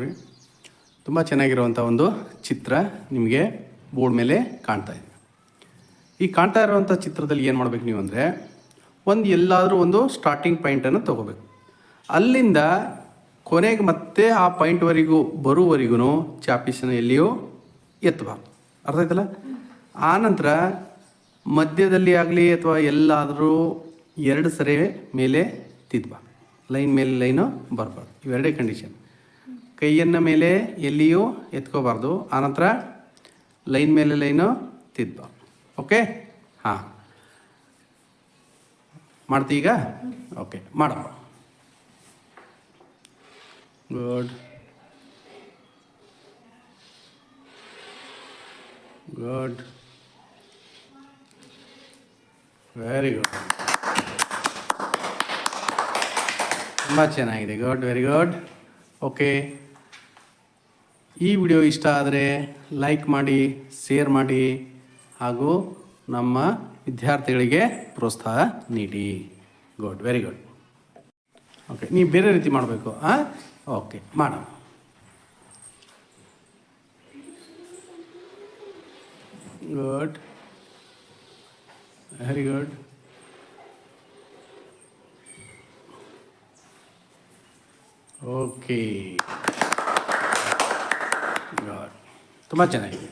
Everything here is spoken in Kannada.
ನೋಡ್ರಿ. ತುಂಬ ಚೆನ್ನಾಗಿರುವಂಥ ಒಂದು ಚಿತ್ರ ನಿಮಗೆ ಬೋರ್ಡ್ ಮೇಲೆ ಕಾಣ್ತಾ ಇದೆ. ಈ ಕಾಣ್ತಾ ಇರುವಂಥ ಚಿತ್ರದಲ್ಲಿ ಏನು ಮಾಡಬೇಕು ನೀವು ಅಂದರೆ, ಒಂದು ಎಲ್ಲಾದರೂ ಒಂದು ಸ್ಟಾರ್ಟಿಂಗ್ ಪಾಯಿಂಟನ್ನು ತೊಗೋಬೇಕು. ಅಲ್ಲಿಂದ ಕೊನೆಗೆ ಮತ್ತೆ ಆ ಪಾಯಿಂಟ್ವರೆಗೂ ಬರುವವರೆಗೂ ಚಾಪೀಸನ್ನು ಎಲ್ಲಿಯೂ ಎತ್ತಬಾರ್ದು ಅರ್ಥ ಆಯ್ತಲ್ಲ? ಆನಂತರ ಮಧ್ಯದಲ್ಲಿ ಆಗಲಿ ಅಥವಾ ಎಲ್ಲಾದರೂ ಎರಡು ಸರಿ ಮೇಲೆ ತಿದ್ದಬಾರ್ದು ಲೈನ್ ಮೇಲೆ ಲೈನು ಬರಬಾರ್ದು. ಇವೆರಡೇ ಕಂಡೀಷನ್ ಕೈಯನ್ನು ಮೇಲೆ ಎಲ್ಲಿಯೂ ಎತ್ಕೋಬಾರ್ದು. ಆನಂತರ ಲೈನ್ ಮೇಲೆ ಲೈನು ತಿದ್ದಬಾರ್ದು ಓಕೆ? ಹಾಂ. ಮಾಡ್ತೀಗ ಓಕೆ, ಮಾಡೋ. ಗುಡ್ ಗುಡ್ ವೆರಿ ಗುಡ್ ತುಂಬ ಚೆನ್ನಾಗಿದೆ. Good very good okay. ಈ ವಿಡಿಯೋ ಇಷ್ಟ ಆದರೆ ಲೈಕ್ ಮಾಡಿ, ಶೇರ್ ಮಾಡಿ ಹಾಗೂ ನಮ್ಮ ವಿದ್ಯಾರ್ಥಿಗಳಿಗೆ ಪ್ರೋತ್ಸಾಹ ನೀಡಿ. ಗುಡ್ ವೆರಿ ಗುಡ್ ಓಕೆ ನೀವು ಬೇರೆ ರೀತಿ ಮಾಡಬೇಕು ಹಾಂ ಓಕೆ ಮಾಡೋಣ. Good very good okay good ತುಂಬ ಚೆನ್ನಾಗಿದೆ